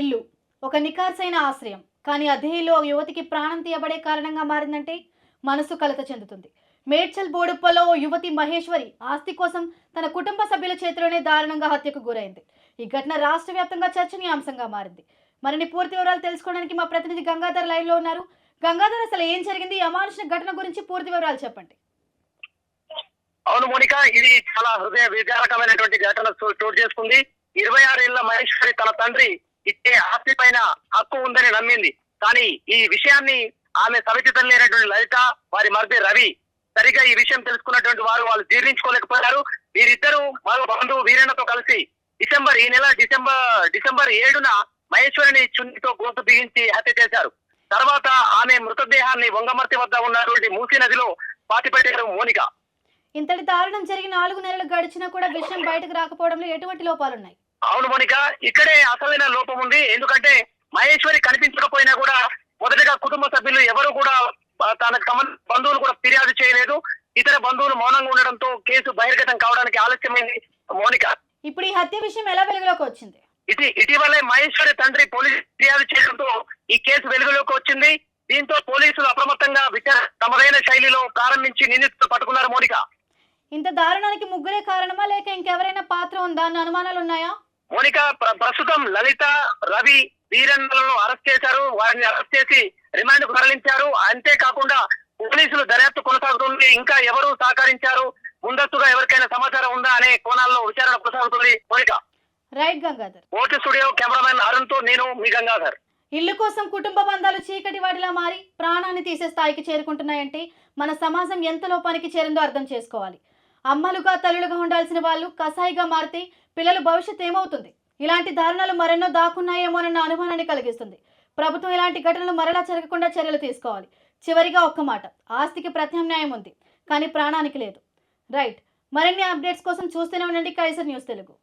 ఇల్లు ఒక నికార్సైన ఆశ్రయం. కానీ అదే ఇల్లు యువతికి ప్రాణం తీయబడే కారణంగా మారిందంటే మనసు కలత చెందుతుంది. మేడ్చల్ బోడుప్పలో యువతి మహేశ్వరి ఆస్తి కోసం తన కుటుంబ సభ్యుల చేతిలోనే దారుణంగా హత్యకు గురైంది. ఈ ఘటన రాష్ట్ర వ్యాప్తంగా చర్చనీయాంశంగా మారింది. మరిన్ని పూర్తి వివరాలు తెలుసుకోవడానికి మా ప్రతినిధి గంగాధర్ లైన్లో ఉన్నారు. గంగాధర్ అసలు ఏం జరిగింది? ఈ అమానుష ఘటన గురించి పూర్తి వివరాలు చెప్పండి. అవును మోనిక ఇది చాలా హృదయ విదారకమైనటువంటి ఘటన చోటు చేసుకుంది. ఇరవై ఆరు ఏళ్ళ మహేశ్వరి తన తండ్రి ఇచ్చే ఆస్తి పైన హక్కు ఉందని నమ్మింది. కానీ ఈ విషయాన్ని ఆమె సమితి తల్లి లలిత వారి మరిది రవి సరిగా ఈ విషయం తెలుసుకున్నటువంటి వారు వాళ్ళు జీర్ణించుకోలేకపోయారు. వీరిద్దరూ మరో బంధువు వీరన్నతో కలిసి డిసెంబర్ ఈ నెల డిసెంబర్ డిసెంబర్ ఏడున మహేశ్వరిని చున్నితో గోసు బిగించి హత్య చేశారు. తర్వాత ఆమె మృతదేహాన్ని వంగమర్తి వద్ద ఉన్నటువంటి మూసీ నదిలో పాతిపెట్టారు మోనిక. ఇంతటి దారుణం జరిగి నాలుగు నెలలు గడిచినా కూడా విషయం బయటకు రాకపోవడంలో ఎటువంటి లోపాలున్నాయి? అవును మోనిక ఇక్కడే అసలైన లోపం ఉంది. ఎందుకంటే మహేశ్వరి కనిపించకపోయినా కూడా మొదటగా కుటుంబ సభ్యులు ఎవరు కూడా తనకు సంబంధ బంధువులు కూడా ఫిర్యాదు చేయలేదు. ఇతర బంధువులు మౌనంగా ఉండడంతో కేసు బహిర్గతం కావడానికి ఆలస్యమైంది మోనిక. ఇప్పుడు ఈ హత్య విషయం ఎలా వెలుగులోకి వచ్చింది? ఇది ఇటీవలే మహేశ్వరి తండ్రి పోలీసు ఫిర్యాదు చేయడంతో ఈ కేసు వెలుగులోకి వచ్చింది. దీంతో పోలీసులు అప్రమత్తంగా విచారణ తమదైన శైలిలో ప్రారంభించి నిందితులు పట్టుకున్నారు మోనిక. ఇంత దారుణానికి ముగ్గురే కారణమా? లేక ఇంకెవరైనా పాత్ర ఉందా? అన్న అనుమానాలు ఉన్నాయా మోనిక ప్ర- ప్రస్తుతం లలిత రవి వీరన్నలను అరెస్ట్ చేశారు. వారిని అరెస్ట్ చేసి రిమాండ్కు తరలించారు. అంతేకాకుండా పోలీసులు దర్యాప్తు కొనసాగుతుంది. ఇంకా ఎవరు సహకరించారు? ముందస్తుగా ఎవరికైనా సమాచారం ఉందా అనే కోణాల్లో విచారణ కొనసాగుతుంది మోనిక. రైట్ గంగాధర్. ఓటు స్టూడియో కెమెరామెన్ అరుణ్తో నేను మీ గంగాధర్. ఇల్లు కోసం కుటుంబ బంధాలు చీకటి వాడిలా మారి ప్రాణాన్ని తీసే స్థాయికి చేరుకుంటున్నాయంటే మన సమాజం ఎంత లోపానికి చేరిందో అర్థం చేసుకోవాలి. అమ్మలుగా తల్లులుగా ఉండాల్సిన వాళ్ళు కసాయిగా మారితే పిల్లల భవిష్యత్ ఏమవుతుంది? ఇలాంటి దారుణాలు మరెన్నో దాక్కున్నాయేమోనన్న అనుమానాన్ని కలిగిస్తుంది. ప్రభుత్వం ఇలాంటి ఘటనలు మరలా జరగకుండా చర్యలు తీసుకోవాలి. చివరిగా ఒక్క మాట. ఆస్తికి ప్రత్యామ్నాయం ఉంది. కానీ ప్రాణానికి లేదు. రైట్. మరిన్ని అప్డేట్స్ కోసం చూస్తూనే ఉండండి కైసర్ న్యూస్ తెలుగు.